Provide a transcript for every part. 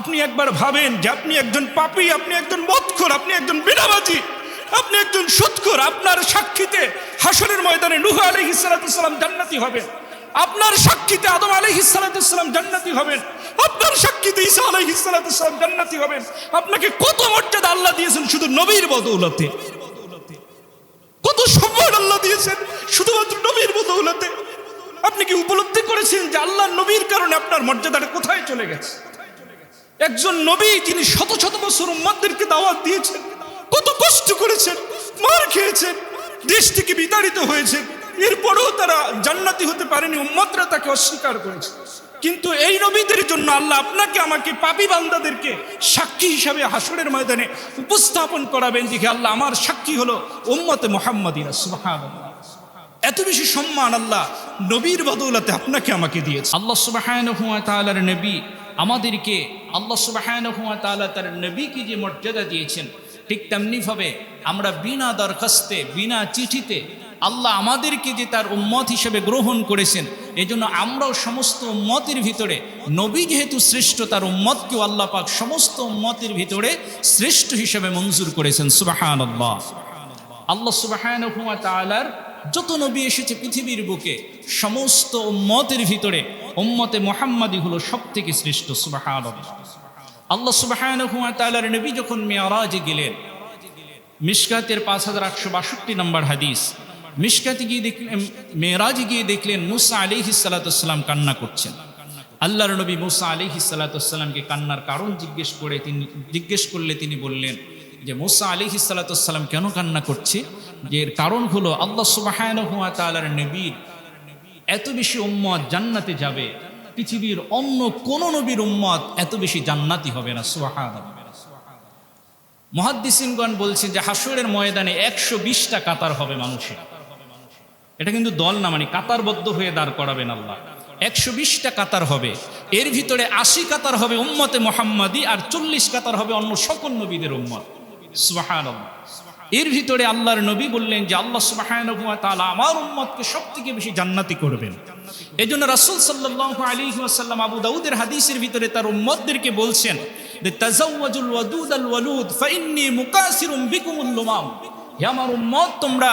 আপনি একবার ভাবেন যে আপনি একজন পাপী, আপনি একজন মদখোর, আপনি একজন বিনাবাজি আপনি একজন সুৎখোর আপনার সাক্ষীতে হাসনের ময়দানে নুহ আলহ ইসালাতাম জান্নাতি হবেন। আপনার সাক্ষীতে আদম আলহ ইসালাতাম জান্নাতি হবেন। আপনার সাক্ষীতে ঈসা আলহ ইসালাতাম জান্নাতি হবেন। আপনাকে কত মর্যাদা আল্লাহ দিয়েছেন শুধু নবীর বদৌলতে। কত সম্মান আল্লাহ দিয়েছেন শুধুমাত্র নবীর বদৌলতে। আপনি কি উপলব্ধি করেছেন যে আল্লাহ নবীর কারণে আপনার মর্যাদাটা কোথায় চলে গেছে? একজন নবী যিনি শত শত বছর উম্মাদেরকে দাওয়াত দিয়েছেন, কত কষ্ট করেছেন, মার খেয়েছেন, দেশ থেকে বিতাড়িত হয়েছে এরপরেও তারা জান্নাতি হতে পারেনি উম্মতরা তাকে অস্বীকার করেছে। কিন্তু এই নবীদের জন্য আল্লাহ আপনাকে, আমাকে পাপি বান্দাদেরকে সাক্ষী হিসাবে হাসরের ময়দানে উপস্থাপন করাবেন দেখে আল্লাহ, আমার সাক্ষী হলো উম্মতে সুবহানাল্লাহ। এত বেশি সম্মান আল্লাহ নবীর বদৌলতে আপনাকে আমাকে দিয়েছে। আল্লাহ তাআলার নবী আমাদেরকে আল্লাহ সুবাহানহুয়া তাআলা তার নবীকে যে মর্যাদা দিয়েছেন, ঠিক তেমনিভাবে আমরা বিনা দরখাস্তে, বিনা চিঠিতে আল্লাহ আমাদেরকে যে তার উম্মত হিসেবে গ্রহণ করেছেন এই জন্য আমরাও সমস্ত উম্মতের ভিতরে, নবী যেহেতু শ্রেষ্ঠ, তার উম্মতকেও আল্লাহ পাক সমস্ত উম্মতের ভিতরে শ্রেষ্ঠ হিসেবে মঞ্জুর করেছেন সুবাহান আল্লাহ আল্লাহ সুবাহানহুয়া তাআলার যত নবী এসেছে পৃথিবীর বুকে, সমস্ত উম্মতের ভিতরে উম্মতে মোহাম্মদী হলো সব থেকে শ্রেষ্ঠ সুবাহান আল্লাহ সুবাহানহুয়া তাআলার নবী যখন মেয়ারাজে গেলেন, মিশকাতের পাঁচ হাজার আটশো বাষট্টি নম্বর হাদিস, মিশকাতে গিয়ে দেখলেন মেয়েরাজে গিয়ে দেখলেন মুসা আলিহি সালাতাম কান্না করছেন। আল্লাহর নবী মুসা আলিহি সালাতামকে কান্নার কারণ জিজ্ঞেস করে তিনি, জিজ্ঞেস করলে তিনি বললেন যে মুসা আলিহি সালাতাম কেন কান্না করছে? যে এর কারণ হলো আল্লাহ সুবাহানহুয়া তালার নবীর এত বেশি উম্মত জান্নাতে যাবে, পৃথিবীর অন্য কোন নবীর উম্মত এত বেশি জান্নাতি হবে না সুবাহান মহাদ্দিসিনগণ বলছেন যে হাসরের ময়দানে একশো বিশটা কাতার হবে মানুষের। এটা কিন্তু দল না মানে কাতারবদ্ধ হয়ে দাঁড় করাবেন আল্লাহ। একশো বিশটা কাতার হবে, এর ভিতরে আশি কাতার হবে উম্মতে মোহাম্মদী আর চল্লিশ কাতার হবে অন্য সকল নবীদের উম্মত। সুবাহান এর ভিতরে আল্লাহর নবী বললেন যে, আল্লাহ সুবাহান তালা আমার উম্মতকে সব থেকে বেশি জান্নাতি করবেন। এই জন্য রাসুল সাল্লাহ আলী আসাল্লাম আবু দাউদের হাদিসের ভিতরে তার উম্মতদেরকে বলছেন যে তাজাউয়াজুল ওয়াদুদ আল ওয়ালুদ ফাইন্নি মুকাসিরুম বিকুমুল আমার উম্মত, তোমরা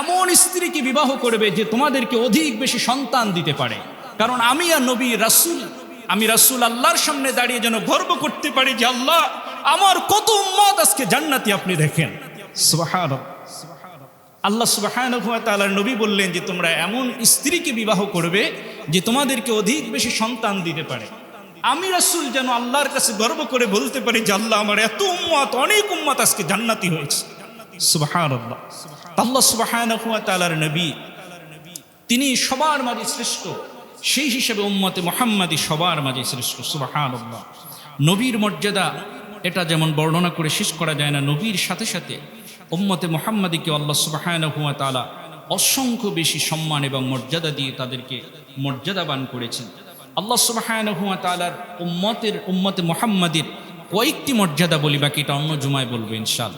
এমন স্ত্রীকে বিবাহ করবে যে, তোমাদেরকে অধিক বেশি সন্তান দিতে পারে। কারণ আমি আর নবী রাসূল, আমি রাসূল আল্লাহর সামনে দাঁড়িয়ে যেন গর্ব করতে পারি যে, আল্লাহ আমার কত উম্মত আজকে জান্নাতি আপনি দেখেন। সুবহানাল্লাহ। আল্লাহ সুবাহানুভাতালার নবী বললেন যে তোমরা এমন স্ত্রীকে বিবাহ করবে যে তোমাদেরকে অধিক বেশি সন্তান দিতে পারে। আমি রাসুল যেন আল্লাহর কাছে গর্ব করে বলতে পারি যে আল্লাহ আমার এত উম্মত অনেক উম্মত আজকে জান্নাতি হয়েছে। সুবাহান আল্লাহ নবী তিনি সবার মাঝে শ্রেষ্ঠ সেই হিসেবে উম্মতে মোহাম্মদী সবার মাঝে শ্রেষ্ঠ। সুবাহান নবীর মর্যাদা এটা যেমন বর্ণনা করে শেষ করা যায় না, নবীর সাথে সাথে উম্মতে মোহাম্মদীকে আল্লাহ সুবাহানুয়া তালা অসংখ্য বেশি সম্মান এবং মর্যাদা দিয়ে তাদেরকে মর্যাদাবান করেছেন। আল্লাহ সুবাহানুয়া তালার উম্মতের, উম্মতে মোহাম্মদের কয়েকটি মর্যাদা বলি বাকি এটা অন্য জুমায় বলব ইনশাল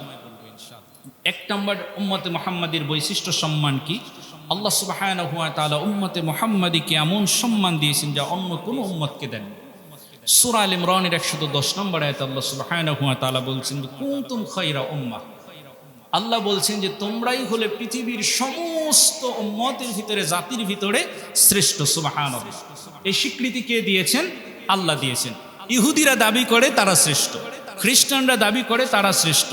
এক নম্বর, উম্মতে মোহাম্মদীর বৈশিষ্ট্য সম্মান কি? আল্লাহ সুবাহানুয়া তালা উম্মতে মোহাম্মদীকে এমন সম্মান দিয়েছেন যা অন্য কোনো উম্মতকে দেন সুরা আল ইমরানের একশত দশ নম্বর আয়ত আল্লাহ সুবাহানুয়া তালা বলছেন কুমতুম খৈরা উম্মা আল্লাহ বলছেন যে, তোমরাই হলে পৃথিবীর সমস্ত উম্মতের ভিতরে, জাতির ভিতরে শ্রেষ্ঠ সুবাহান এই স্বীকৃতি কে দিয়েছেন? আল্লাহ দিয়েছেন। ইহুদিরা দাবি করে তারা শ্রেষ্ঠ, খ্রিস্টানরা দাবি করে তারা শ্রেষ্ঠ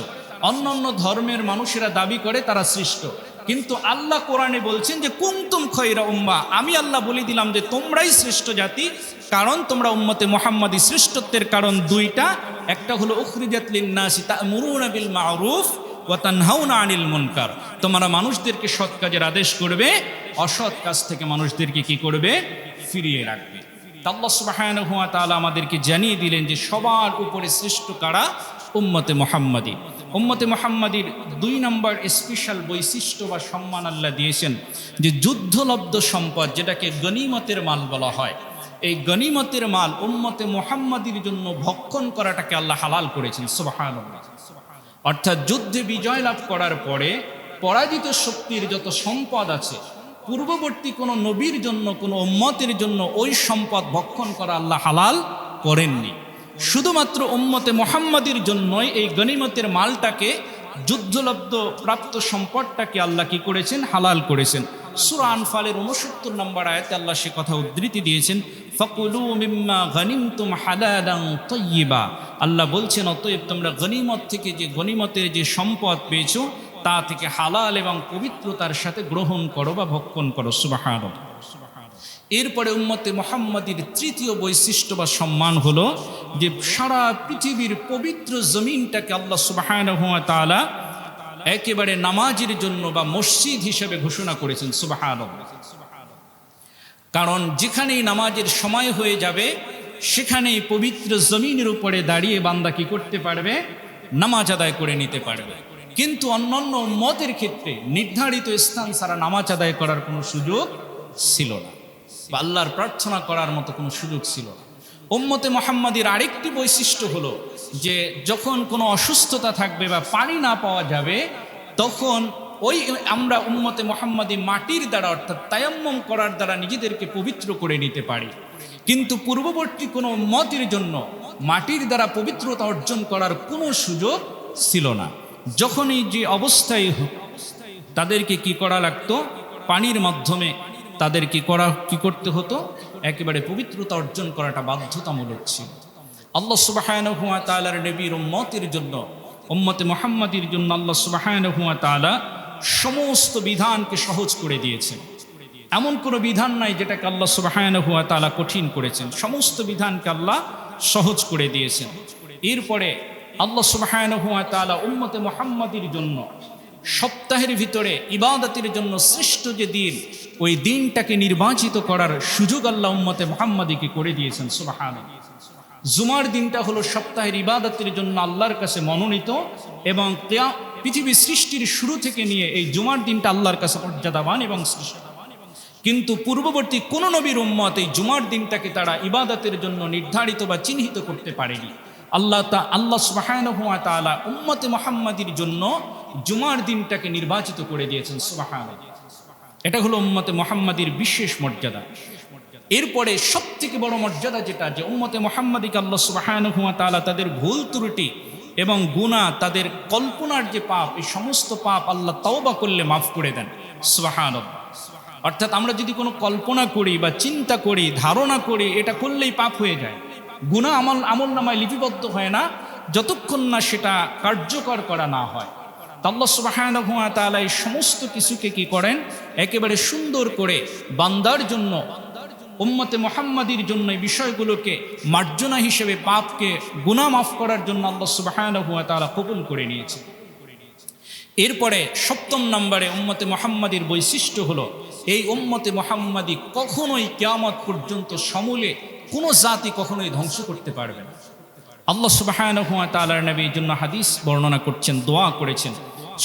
অন্য অন্য ধর্মের মানুষেরা দাবি করে তারা শ্রেষ্ঠ কিন্তু আল্লাহ কোরআনে বলছেন যে কুমতুম খৈরা উম্মা। আমি আল্লাহ বলে দিলাম যে, তোমরাই শ্রেষ্ঠ জাতি, কারণ তোমরা উম্মতে মোহাম্মদী শ্রেষ্ঠত্বের কারণ দুইটা। একটা হলো উখরিজাতলিন নাসি তা মুরুনা বিল মারুফ আনিল মুনকার। তোমরা মানুষদেরকে সৎ কাজের আদেশ করবে, অসৎ কাজ থেকে মানুষদেরকে কি করবে? ফিরিয়ে রাখবে। আল্লাহ সুবাহানুয়া তাআলা আমাদেরকে জানিয়ে দিলেন যে, সবার উপরে শ্রেষ্ঠ কারা? উম্মতে মোহাম্মদী। উম্মতে মোহাম্মদীর দুই নম্বর স্পেশাল বৈশিষ্ট্য বা সম্মান আল্লাহ দিয়েছেন, যে যুদ্ধলব্ধ সম্পদ যেটাকে গনিমতের মাল বলা হয়, এই গনিমতের মাল উম্মতে মোহাম্মদীর জন্য ভক্ষণ করাটাকে আল্লাহ হালাল করেছেন, সুবাহানুল্লাহ। অর্থাৎ যুদ্ধে বিজয় লাভ করার পরে পরাজিত শক্তির যত সম্পদ আছে, পূর্ববর্তী কোনো নবীর জন্য, কোনো উম্মতের জন্য ওই সম্পদ ভক্ষণ করা আল্লাহ হালাল করেননি। শুধুমাত্র উম্মতে মোহাম্মদের জন্যই এই গনিমতের মালটাকে যুদ্ধলব্ধ প্রাপ্ত সম্পদটাকে আল্লাহ কি করেছেন? হালাল করেছেন। সুরা আনফালের উনসত্তর নম্বর আয়াতে আল্লাহ সে কথা উদ্ধৃতি দিয়েছেন, ফকুলু মিম্মা গনিমতুম হালালান তয়্যিবা আল্লাহ বলছেন, অতএব তোমরা গনিমত থেকে যে গনিমতের যে সম্পদ পেয়েছ, তা থেকে হালাল এবং পবিত্রতার সাথে গ্রহণ করো বা ভক্ষণ করো। সুবাহান এরপরে উম্মতে মোহাম্মদীর তৃতীয় বৈশিষ্ট্য বা সম্মান হলো যে সারা পৃথিবীর পবিত্র জমিনটাকে আল্লাহ সুবাহান একেবারে নামাজের জন্য বা মসজিদ হিসেবে ঘোষণা করেছেন সুবাহান কারণ যেখানেই নামাজের সময় হয়ে যাবে, সেখানেই পবিত্র জমিনের উপরে দাঁড়িয়ে বান্দা কি করতে পারবে? নামাজ আদায় করে নিতে পারবে। কিন্তু অন্যান্য মতের ক্ষেত্রে নির্ধারিত স্থান ছাড়া নামাজ আদায় করার কোনো সুযোগ ছিল না। বা আল্লাহর প্রার্থনা করার মতো কোনো সুযোগ ছিল না। উম্মতে মোহাম্মদের আরেকটি বৈশিষ্ট্য হলো যে যখন কোনো অসুস্থতা থাকবে বা পানি না পাওয়া যাবে, তখন ওই আমরা উম্মতে মোহাম্মদী মাটির দ্বারা অর্থাৎ তায়াম্মম করার দ্বারা নিজেদেরকে পবিত্র করে নিতে পারি। কিন্তু পূর্ববর্তী কোনো মতের জন্য মাটির দ্বারা পবিত্রতা অর্জন করার কোনো সুযোগ ছিল না। যখনই যে অবস্থায় তাদেরকে কি করা লাগতো? পানির মাধ্যমে তাদের কি করা, কি করতে হতো? একেবারে পবিত্রতা অর্জন করাটা বাধ্যতামূলক ছিল। আল্লাহ সুবাহায়ন হুয়া তালার নবীর উম্মতের জন্য, উম্মতে মোহাম্মদের জন্য আল্লাহ সুবাহায়ন হুয়া তালা সমস্ত বিধানকে সহজ করে দিয়েছেন। এমন কোনো বিধান নাই যেটাকে আল্লাহ সুবাহায়ন হুয়া তালা কঠিন করেছেন। সমস্ত বিধানকে আল্লাহ সহজ করে দিয়েছেন। এরপরে আল্লাহ সুবাহায়ন হুয়া তালা উম্মতে মোহাম্মদের জন্য সপ্তাহের ভিতরে ইবাদতের জন্য শ্রেষ্ঠ যে দিন, ওই দিনটাকে নির্বাচিত করার সুযোগ আল্লাহ উম্মতে মোহাম্মদীকে করে দিয়েছেন সুবাহান জুমার দিনটা হলো সপ্তাহের ইবাদতের জন্য আল্লাহর কাছে মনোনীত এবং পৃথিবী সৃষ্টির শুরু থেকে নিয়ে এই জুমার দিনটা আল্লাহর কাছে মর্যাদাবান এবং শ্রেষ্ঠ। কিন্তু পূর্ববর্তী কোন নবীর উম্মত এই জুমার দিনটাকে তারা ইবাদতের জন্য নির্ধারিত বা চিহ্নিত করতে পারেনি। আল্লাহ তা, আল্লাহ সুবাহানুয়া তালা উম্মতে মোহাম্মদীর জন্য জুমার দিনটাকে নির্বাচিত করে দিয়েছেন সুবাহান এটা হলো উম্মতে মোহাম্মদীর বিশেষ মর্যাদা। এরপরে সব থেকে বড় মর্যাদা যেটা, যে উম্মতে মোহাম্মদীকে আল্লাহ সুবাহানুয়া তালা তাদের ভুল, ত্রুটি এবং গুণা তাদের কল্পনার যে পাপ, এই সমস্ত পাপ আল্লাহ তওবা করলে মাফ করে দেন সুবাহান অর্থাৎ আমরা যদি কোনো কল্পনা করি বা চিন্তা করি, ধারণা করি, এটা করলেই পাপ হয়ে যায়। গুণা আমল আমল নামায় লিপিবদ্ধ হয় না, যতক্ষণ না সেটা কার্যকর করা না হয়। তা আল্লাহ সুবাহান তালা এই সমস্ত কিছুকে কি করেন? একেবারে সুন্দর করে বান্দার জন্য, উম্মতে মোহাম্মদীর জন্য এই বিষয়গুলোকে মার্জনা হিসেবে পাপকে গুণা মাফ করার জন্য আল্লাহ সুবাহান তালা কবুল করে নিয়েছে। এরপরে সপ্তম নম্বরে উম্মতে মোহাম্মদীর বৈশিষ্ট্য হলো, এই উম্মতে মোহাম্মদী কখনোই কেয়ামত পর্যন্ত সমূলে কোনো জাতি কখনোই ধ্বংস করতে পারবে না। আল্লাহ হুয়া তালার নবী জন্য হাদিস বর্ণনা করছেন, দোয়া করেছেন।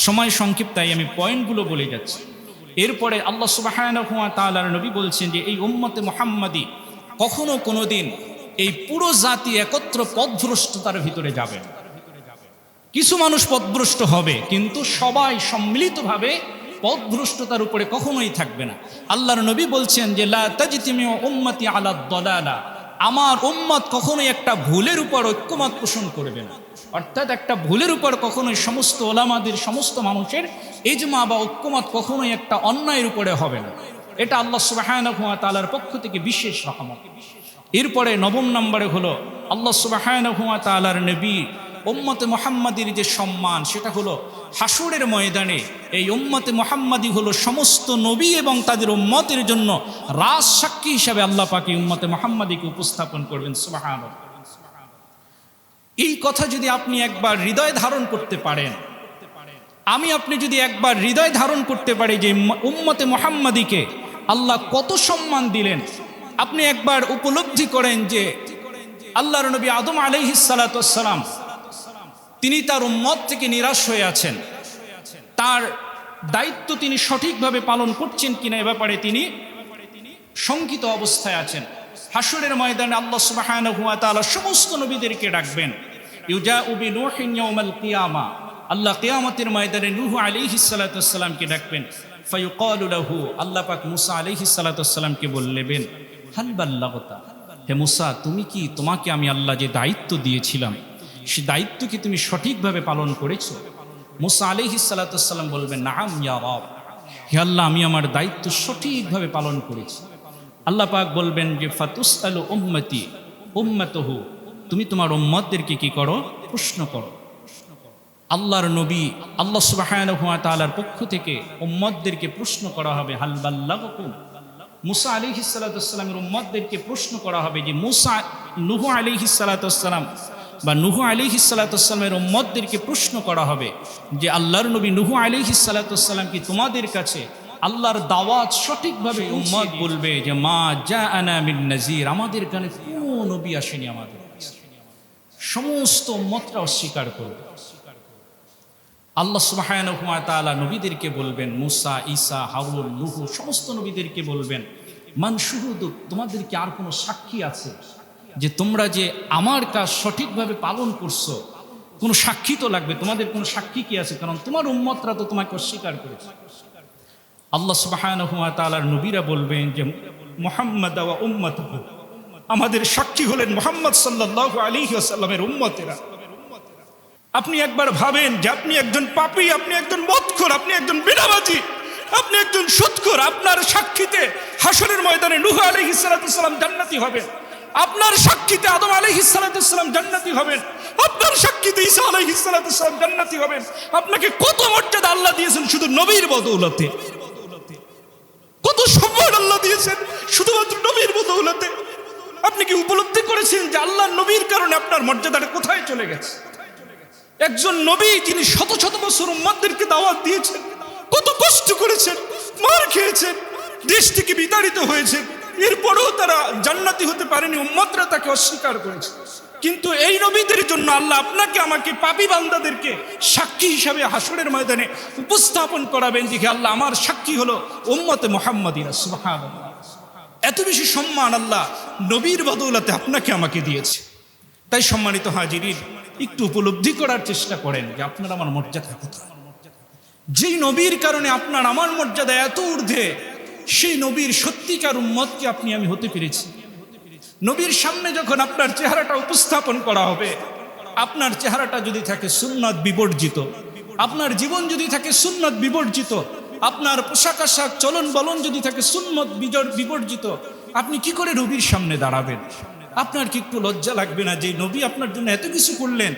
সময় সংক্ষিপ্তায় আমি পয়েন্টগুলো বলে যাচ্ছি। এরপরে আল্লাহ সুবাহান তালার নবী বলছেন যে, এই উম্মতে মোহাম্মদী কখনো কোনো দিন এই পুরো জাতি একত্র পথভ্রষ্টতার ভিতরে যাবে কিছু মানুষ পথভ্রষ্ট হবে, কিন্তু সবাই সম্মিলিতভাবে পথভ্রষ্টতার উপরে কখনোই থাকবে না। আল্লাহর নবী বলছেন যে, লা তাজতিমিউ উম্মতি আলা দলালা আমার উম্মত কখনোই একটা ভুলের উপর ঐক্যমত পোষণ করবে না। অর্থাৎ একটা ভুলের উপর কখনোই সমস্ত ওলামাদের, সমস্ত মানুষের এজমা বা ঐক্যমত কখনোই একটা অন্যায়ের উপরে হবে না। এটা আল্লাহ সুবাহানহুয়া তালার পক্ষ থেকে বিশেষ রহমত। এরপরে নবম নম্বরে হলো, আল্লাহ সুবাহানহুয়া তালার নবী উম্মতে মোহাম্মদীর যে সম্মান, সেটা হলো হাসুরের ময়দানে। এই উম্মতে মোহাম্মদী হলো সমস্ত নবী এবং তাদের উম্মতের জন্য রাজ সাক্ষী হিসাবে আল্লাহ পাকি উম্মতে মোহাম্মদীকে উপস্থাপন করবেন। সুবাহান এই কথা যদি আপনি একবার হৃদয় ধারণ করতে পারেন, আমি আপনি যদি একবার হৃদয় ধারণ করতে পারি যে উম্মতে মোহাম্মদীকে আল্লাহ কত সম্মান দিলেন, আপনি একবার উপলব্ধি করেন যে আল্লাহর নবী আদম আলহিসালাম তিনি তার উম্মত থেকে নিরাশ হয়ে আছেন। তার দায়িত্ব তিনি সঠিকভাবে পালন করছেন কিনা এ ব্যাপারে তিনি শঙ্কিত অবস্থায় আছেন। হাসরের ময়দানে আল্লাহ সুবহানাহু হুয়া সমস্ত নবীদেরকে ডাকবেন। ইউজা উবি কিয়ামা। আল্লাহ কিয়ামতের ময়দানে নুহু আলাইহিস সালাতু ডাকবেন। ফায়ুকালু লাহু, আল্লাহ পাক মুসা আলাইহিস সালাতু সালামকে বললেন হাল বাল্লাগতা? হে মুসা, তুমি কি তোমাকে আমি আল্লাহ যে দায়িত্ব দিয়েছিলাম সে দায়িত্ব কি তুমি সঠিকভাবে পালন করেছ? মুসা আলিহি সাল্লাতাম বলবেন, নাম, ইয়া হে আল্লাহ, আমি আমার দায়িত্ব সঠিকভাবে পালন করেছি। আল্লাহ পাক বলবেন যে ফাতুস আলু উম্মতি, উম্মতহু, তুমি তোমার উম্মতদেরকে কি করো? প্রশ্ন করো। আল্লাহর নবী, আল্লাহ সুবাহান তালার পক্ষ থেকে উম্মদদেরকে প্রশ্ন করা হবে হালবাল্লাহকুম মুসা আলী হিসালাতামের উম্মদদেরকে প্রশ্ন করা হবে যে, মুসা, নুহু আলী বা নুহু আলী হিসালাতামের উম্মদদেরকে প্রশ্ন করা হবে যে আল্লাহর নবী নুহু আলী হিসালাতাম কি তোমাদের কাছে আল্লাহর দাওয়াত সঠিকভাবে উম্মদ বলবে যে মা যা আনা মিন নাজির আমাদের গানে কোনো নবী আসেনি আমাদের। সমস্ত উম্মতরা অস্বীকার করবে। আল্লাহ সুবাহানুয়া তালা নবীদেরকে বলবেন, মুসা, ঈসা হাউল লুহু সমস্ত নবীদেরকে বলবেন, মান শুহুদ তোমাদের কি আর কোনো সাক্ষী আছে? যে তোমরা যে আমার কাজ সঠিকভাবে পালন করছ, কোনো সাক্ষী তো লাগবে। তোমাদের কোনো সাক্ষী কি আছে? কারণ তোমার উম্মতরা তো তোমাকে অস্বীকার করেছে। আল্লাহ সুবাহানুয়া তালার নবীরা বলবেন যে, মোহাম্মদ আমাদের সাক্ষী হলেন মোহাম্মদ সাল্লাহ আলী আসাল্লামের উম্মতেরা। আপনি একবার ভাবেন যে আপনি একজন পাপী, আপনি একজন মৎখর আপনি একজন বিনাবাজি, আপনি একজন সুৎখর, আপনার সাক্ষীতে হাসনের ময়দানে নুহ ইসালাতাম জান্নাতি হবেন আপনার সাক্ষীতে আদম আলহ ইসালাতাম জান্নাতি হবেন। আপনার সাক্ষীতে ঈসা আলহ জান্নাতি হবেন। আপনাকে কত মর্যাদা আল্লাহ দিয়েছেন শুধু নবীর বদৌলতে? কত সম্মান আল্লাহ দিয়েছেন শুধুমাত্র নবীর বদৌলতে? আপনি কি উপলব্ধি করেছেন যে আল্লাহ নবীর কারণে আপনার মর্যাদাটা কোথায় চলে গেছে? একজন নবী যিনি শত শত বছর উম্মাদেরকে দাওয়াত দিয়েছেন, কত কষ্ট করেছেন, মার খেয়েছেন দেশ থেকে বিতাড়িত হয়েছে এরপরেও তারা জান্নাতি হতে পারেনি, উম্মতরা তাকে অস্বীকার করেছে। কিন্তু এই নবীদের জন্য আল্লাহ আপনাকে, আমাকে পাপি বান্দাদেরকে সাক্ষী হিসাবে হাসরের ময়দানে উপস্থাপন করাবেন দেখে আল্লাহ, আমার সাক্ষী হলো উম্মতে মোহাম্মদিনা সুবহান এত বেশি সম্মান আল্লাহ নবীর বদৌলতে আপনাকে আমাকে দিয়েছে। তাই সম্মানিত হাজিরির একটু উপলব্ধি করার চেষ্টা করেন যে আপনার আমার মর্যাদা কোথায়? যেই নবীর কারণে আপনার আমার মর্যাদা এত ঊর্ধ্বে সেই নবীর সত্যিকার উম্মতকে আপনি আমি হতে পেরেছি। নবীর সামনে যখন আপনার চেহারাটা উপস্থাপন করা হবে, আপনার চেহারাটা যদি থাকে সুন্নত বিবর্জিত। আপনার জীবন যদি থাকে সুন্নত বিবর্জিত। আপনার পোশাক আশাক, চলন বলন যদি থাকে সুন্নত বিবর্জিত। আপনি কি করে নবীর সামনে দাঁড়াবেন? আপনার কি একটু লজ্জা লাগবে না যে নবী আপনার জন্য এত কিছু করলেন?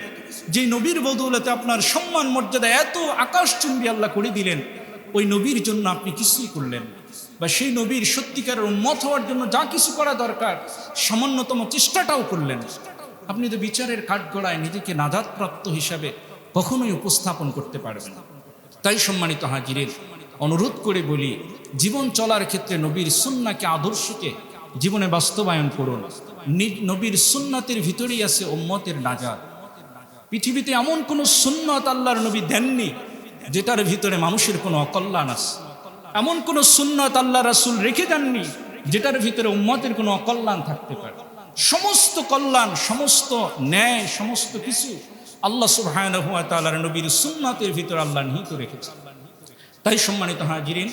যে নবীর বদৌলতে আপনার সম্মান, মর্যাদা এত আকাশ চুম্বি আল্লাহ করে দিলেন। ওই নবীর জন্য আপনি কিছুই করলেন না। বা সেই নবীর সত্যিকারের উন্মত হওয়ার জন্য যা কিছু করা দরকার, সামান্যতম চেষ্টাটাও করলেন। আপনি তো বিচারের কাঠগড়ায় নিজেকে নাজাদপ্রাপ্ত হিসাবে কখনোই উপস্থাপন করতে পারবেন। তাই সম্মানিত হাজিরের অনুরোধ করে বলি, জীবন চলার ক্ষেত্রে নবীর সুন্নাকে, আদর্শকে জীবনে বাস্তবায়ন করুন। নবীর সুন্নাতের ভিতরেই আছে উম্মতের নাজাদ পৃথিবীতে এমন কোনো সুন্নত আল্লাহর নবী দেননি, যেটার ভিতরে মানুষের কোনো অকল্যাণ আছে। এমন কোন সুন্নত আল্লাহ রাসুল রেখে দেননি, যেটার ভিতরে উম্মতের কোনো অকল্যাণ থাকতে পারে। সমস্ত কল্যাণ, সমস্ত ন্যায়, সমস্ত কিছু আল্লাহ সুহায়নার নবীর সুন্নতের ভিতরে আল্লাহ নিহিত রেখেছে তাই সম্মানিত হাজিরিন,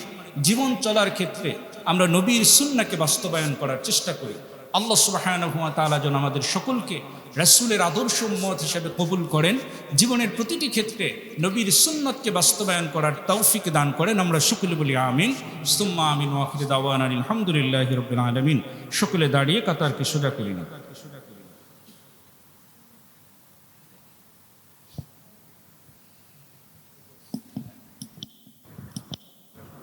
জীবন চলার ক্ষেত্রে আমরা নবীর সুন্নাকে বাস্তবায়ন করার চেষ্টা করি। আল্লাহ সুবাহানুয়া তালা যেন আমাদের সকলকে রাসূলের আদর্শ মত হিসেবে কবুল করেন। জীবনের প্রতিটি ক্ষেত্রে নবীর সুন্নতকে বাস্তবায়ন করার তৌফিক দান করেন। আমরা সকলে বলি আমিন। সুম্মা আমিন ওয়াখির দাওয়ান আলহামদুলিল্লাহ রবিন আলমিন। সকলে দাঁড়িয়ে কাতারকে সোজা করি না